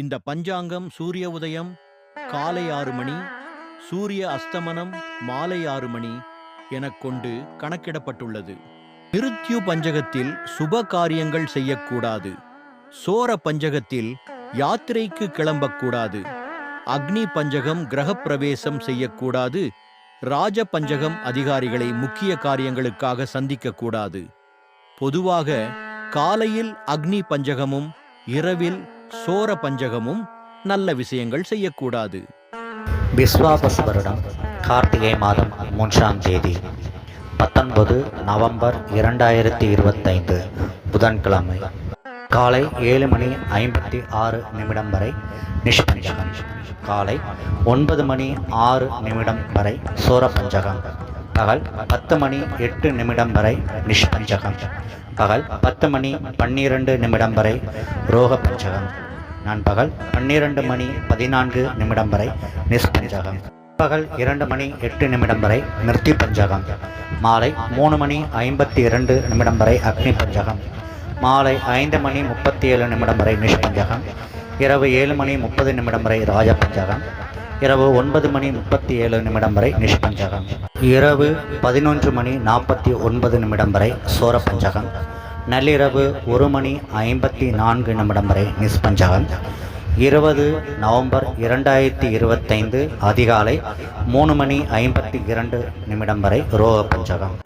இந்த பஞ்சாங்கம் சூரிய உதயம் காலை ஆறு மணி சூரிய அஸ்தமனம் மாலை ஆறு மணி எனக் கொண்டு கணக்கிடப்பட்டுள்ளது. மிருத்யு பஞ்சகத்தில் சுப காரியங்கள் செய்யக்கூடாது. சோர பஞ்சகத்தில் யாத்திரைக்கு கிளம்பக்கூடாது. அக்னி பஞ்சகம் கிரகப்பிரவேசம் செய்யக்கூடாது. ராஜ பஞ்சகம் அதிகாரிகளை முக்கிய காரியங்களுக்காக சந்திக்கக்கூடாது. பொதுவாக காலையில் அக்னி பஞ்சகமும் இரவில் சோர பஞ்சகமும் நல்ல விஷயங்கள் செய்யக்கூடாது. விஸ்வாபஸ் வருடம் கார்த்திகை மாதம் மூன்றாம் தேதி பத்தொன்பது நவம்பர் இரண்டாயிரத்தி இருபத்தைந்து புதன்கிழமை காலை ஏழு மணி ஐம்பத்தி ஆறு நிமிடம் வரை நிஷ்பஞ்சகம் காலை ஒன்பது மணி ஆறு நிமிடம் வரை சோரபஞ்சகம் பகல் பத்து மணி எட்டு நிமிடம் வரை நிஷ்பஞ்சகம் பகல் பத்து மணி பன்னிரண்டு நிமிடம் வரை ரோக பஞ்சகம். நண்பகல் பன்னிரண்டு மணி பதினான்கு நிமிடம் வரை நிஷ்பஞ்சகம். பகல் இரண்டு மணி எட்டு நிமிடம் வரை மிருத்தி பஞ்சகம். மாலை மூணு மணி ஐம்பத்தி இரண்டு நிமிடம் வரை அக்னி பஞ்சகம். மாலை ஐந்து மணி முப்பத்தி ஏழு நிமிடம் வரை நிஷ்பஞ்சகம். இரவு ஏழு மணி முப்பது நிமிடம் வரை ராஜ பஞ்சகம் இரவு ஒன்பது மணி முப்பத்தி ஏழு நிமிடம் வரை நிஷ்பஞ்சகம். இரவு பதினொன்று மணி நாற்பத்தி ஒன்பது நிமிடம் வரை சோர பஞ்சகம் நள்ளிரவு ஒரு மணி ஐம்பத்தி நான்கு நிமிடம் வரை நிஷ்பஞ்சகம். இருபது நவம்பர் இரண்டாயிரத்தி இருபத்தைந்து அதிகாலை மூணு மணி ஐம்பத்தி இரண்டு நிமிடம் வரை ரோக பஞ்சகம்